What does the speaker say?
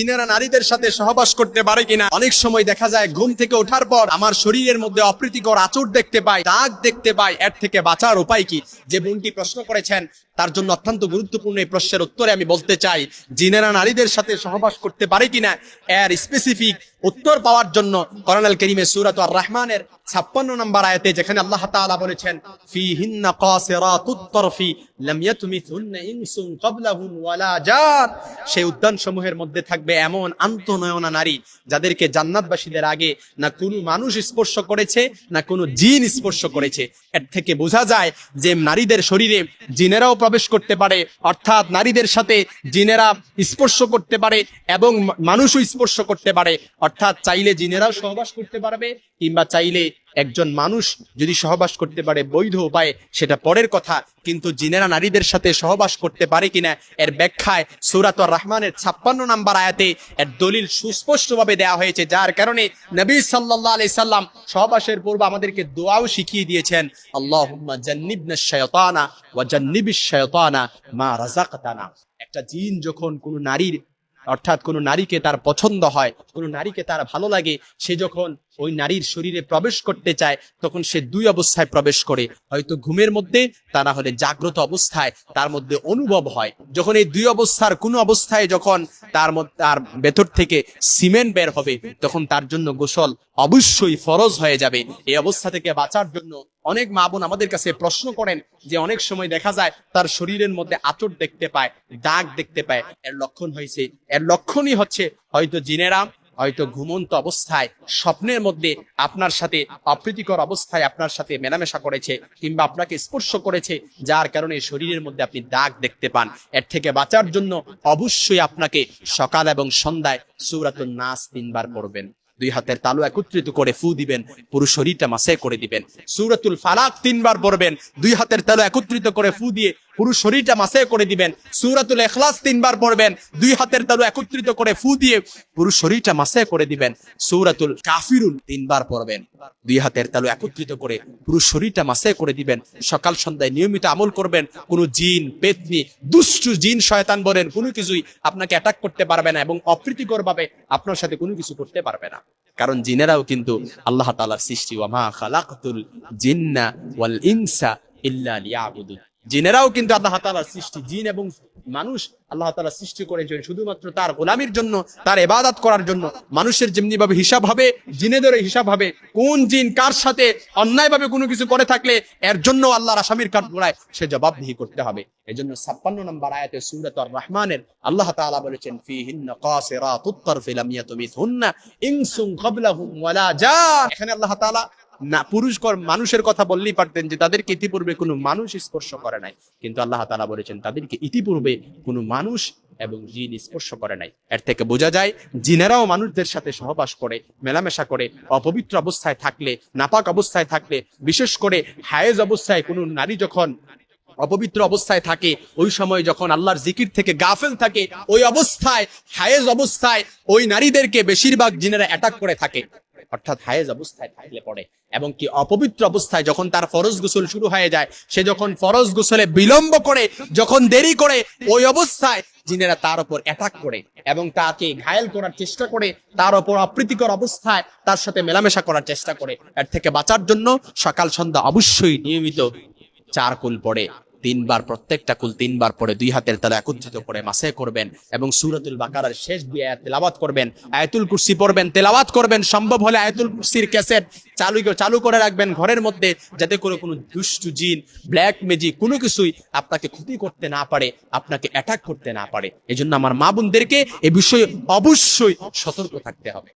জিনেরা নারীদের সাথে সহবাস করতে পারে কিনা? অনেক সময় দেখা যায়, ঘুম থেকে ওঠার পর আমার শরীরের মধ্যে অপ্রীতিকর আচর দেখতে পাই দাগ দেখতে পাই। এর থেকে বাঁচার উপায় কি? যে বোনটি প্রশ্ন করেছেন, তার জন্য অত্যন্ত গুরুত্বপূর্ণ এই প্রশ্নের উত্তরে আমি বলতে চাই, জিনেরা নারীদের সাথে সহবাস করতে পারে কিনা? এর স্পেসিফিক উত্তর পাওয়ার জন্য করোনাল করিমে সুরাত আর রহমানের ছাপ্পান্ন নম্বর আয়াতে যেখানে আল্লাহ তাআলা বলেছেন ফি হিন্না কাসিরাতুত তরফি লাম ইয়াতমিথুন্না ইনসুন ক্বাবলাহুম ওয়ালা জান। সেই উদ্যান সমূহের মধ্যে থাকবে এমন আন্তনয়না নারী যাদেরকে জান্নাতবাসীদের আগে না কোনো মানুষ স্পর্শ করেছে, না কোনো জিন স্পর্শ করেছে। এর থেকে বোঝা যায় যে নারীদের শরীরে জিনেরাও প্রবেশ করতে পারে, অর্থাৎ নারীদের সাথে জিনেরা স্পর্শ করতে পারে এবং মানুষও স্পর্শ করতে পারে। অর্থাৎ চাইলে জিনেরাও সহবাস করতে পারবে, কিংবা চাইলে একজন মানুষ যদি সহবাস করতে পারে, বৈধ উপায়ে, সেটা পরের কথা। কিন্তু জিনেরা নারীদের সাথে সহবাস করতে পারে কিনা, এর ব্যাখ্যায় সুরাত রহমানের ছাপ্পান্ন নাম্বার আয়াতে এর দলিল সুস্পষ্টভাবে দেওয়া হয়েছে, যার কারণে নবী সাল্লাহ আলি সাল্লাম সহবাসের পূর্বে আমাদেরকে দোয়াও শিখিয়ে দিয়েছেন শায়তানা ওয়া জান্নিবিশ মা রাযাকতানা। একটা জিন যখন কোনো নারীর অর্থাৎ কোনো নারীকে তার পছন্দ হয় কোনো নারীকে তার ভালো লাগে সে যখন ওই নারীর শরীরে প্রবেশ করতে চায়, তখন সে দুই অবস্থায় প্রবেশ করে। হয়তো ঘুমের মধ্যে, তা না হলে জাগ্রত অবস্থায়, তার মধ্যে অনুভব হয়। যখন এই দুই অবস্থার কোনো অবস্থায় যখন তার মধ্যে, তার ভেতর থেকে সিমেন্ট বের হবে, তখন তার জন্য গোসল অবশ্যই ফরজ হয়ে যাবে। এই অবস্থা থেকে বাঁচার জন্য অনেক মা বোন আমাদের কাছে প্রশ্ন করেন যে, অনেক সময় দেখা যায় তার শরীরের মধ্যে আচর দেখতে পায়, দাগ দেখতে পায়। এর লক্ষণ হয়েছে। এর লক্ষণই হচ্ছে, হয়তো জিনেরা হয়তো ঘুমন্ত অবস্থায়, স্বপ্নের মধ্যে আপনার সাথে অপ্রীতিকর অবস্থায় আপনার সাথে মেলামেশা করেছে কিংবা আপনাকে স্পর্শ করেছে, যার কারণে শরীরের মধ্যে আপনি দাগ দেখতে পান। এর থেকে বাঁচার জন্য অবশ্যই আপনাকে সকাল এবং সন্ধ্যায় সূরাতুন নাস তিনবার পড়বেন। দুই হাতের তালু একত্রিত করে ফু দিবেন, পুরো শরীরটা মাসে করে দিবেন। সূরাতুল ফালাক তিনবার পড়বেন, দুই হাতের তালু একত্রিত করে ফু দিয়ে পুরো শরীরটা মাসে করে দিবেন। সূরাতুল ইখলাস তিনবার পড়বেন। দুই হাতের তালু একত্রিত করে ফু দিয়ে পুরো শরীরটা মাসে করে দিবেন। সূরাতুল কাফিরুন তিনবার পড়বেন। দুই হাতের তালু একত্রিত করে পুরো শরীরটা মাসে করে দিবেন। সকাল সন্ধ্যায় নিয়মিত আমল করবেন। কোনো জিন, পেতনি, দুষ্টু জিন, শয়তান বলেন, কোনো কিছুই আপনাকে অ্যাটাক করতে পারবে না এবং অপ্রীতিকর ভাবে আপনার সাথে কোনো কিছু করতে পারবে না। কারণ জিনেরাও কিন্তু আল্লাহ তাআলার সৃষ্টি। ওয়ামা খালাকতুল জিন্না ওয়াল ইনসা ইল্লা লিয়াবুদুন। জিনেরাও কিন্তু আল্লাহ তাআলার সৃষ্টি। জিন এবং মানুষ আল্লাহ তাআলা সৃষ্টি করেছেন শুধুমাত্র তার গোলামির জন্য, তার ইবাদত করার জন্য। মানুষের যেমনি ভাবে হিসাব হবে, জিনেদেরও হিসাব হবে। কোন জিন কার সাথে অন্যায়ভাবে কোনো কিছু করে থাকলে এর জন্য আল্লাহর আসামির কাঠ গোড়ায় সে জবাবদিহি করতে হবে। এজন্য ছাপ্পান্ন নম্বর আয়াতে সূরাত রহমানের আল্লাহ তাআলা বলেছেন, ফিহিন্না কাসিরাতুত তারফি লাম ইয়াতমিথুন্না ইনসুন ক্বাবলাহুম ওয়ালা জান এখানে আল্লাহ তাআলা না, পুরুষ মানুষের কথা বললেই পারতেন যে তাদেরকে ইতিপূর্বে কোনো মানুষ স্পর্শ করে নাই। কিন্তু আল্লাহ তাআলা বলেছেন, তাদেরকে ইতিপূর্বে কোনো মানুষ এবং জিন স্পর্শ করে নাই। এর থেকে বোঝা যায়, জিনেরাও মানুষদের সাথে সহবাস করে, মেলামেশা করে, অপবিত্র অবস্থায় থাকলে, নাপাক অবস্থায় থাকলে, বিশেষ করে হায়েজ অবস্থায় কোনো নারী যখন অপবিত্র অবস্থায় থাকে, ওই সময় যখন আল্লাহর জিকির থেকে গাফেল থাকে, ওই অবস্থায়, হায়েজ অবস্থায় ওই নারীদেরকে বেশিরভাগ জিনেরা অ্যাটাক করে থাকে। অর্থাৎ হায়েজ অবস্থায় থাকলে পড়ে। এবং কি অপবিত্র অবস্থায় যখন তার ফরজ গোসল শুরু হয়ে যায়, সে যখন ফরজ গোসলে বিলম্ব করে, যখন দেরি করে, ওই অবস্থায় জিনেরা তার উপর অ্যাটাক করে এবং তাকে ঘায়েল করার চেষ্টা করে, তার উপর অপ্রীতিকর অবস্থায় তার সাথে মেলামেশা করার চেষ্টা করে। এর থেকে বাঁচার জন্য সকাল সন্ধ্যা অবশ্যই নিয়মিত চার কুল পড়ে। তিনবার, প্রত্যেকটা কুল তিনবার পরে দুই হাতের তালা একত্রিত করে মাসে করবেন এবং সুরাতুল বাকারার শেষ দুই আয়াত তেলাওয়াত করবেন, আয়াতুল কুরসি পড়বেন, তেলাওয়াত করবেন, সম্ভব হলে আয়াতুল কুরসির ক্যাসেট চালু চালু করে রাখবেন ঘরের মধ্যে যাতে করে কোনো দুষ্টু জিন, ব্ল্যাক ম্যাজিক কোনো কিছুই আপনাকে ক্ষতি করতে না পারে, আপনাকে অ্যাটাক করতে না পারে। এজন্য আমার মা বোনদেরকে এ বিষয়ে অবশ্যই সতর্ক থাকতে হবে।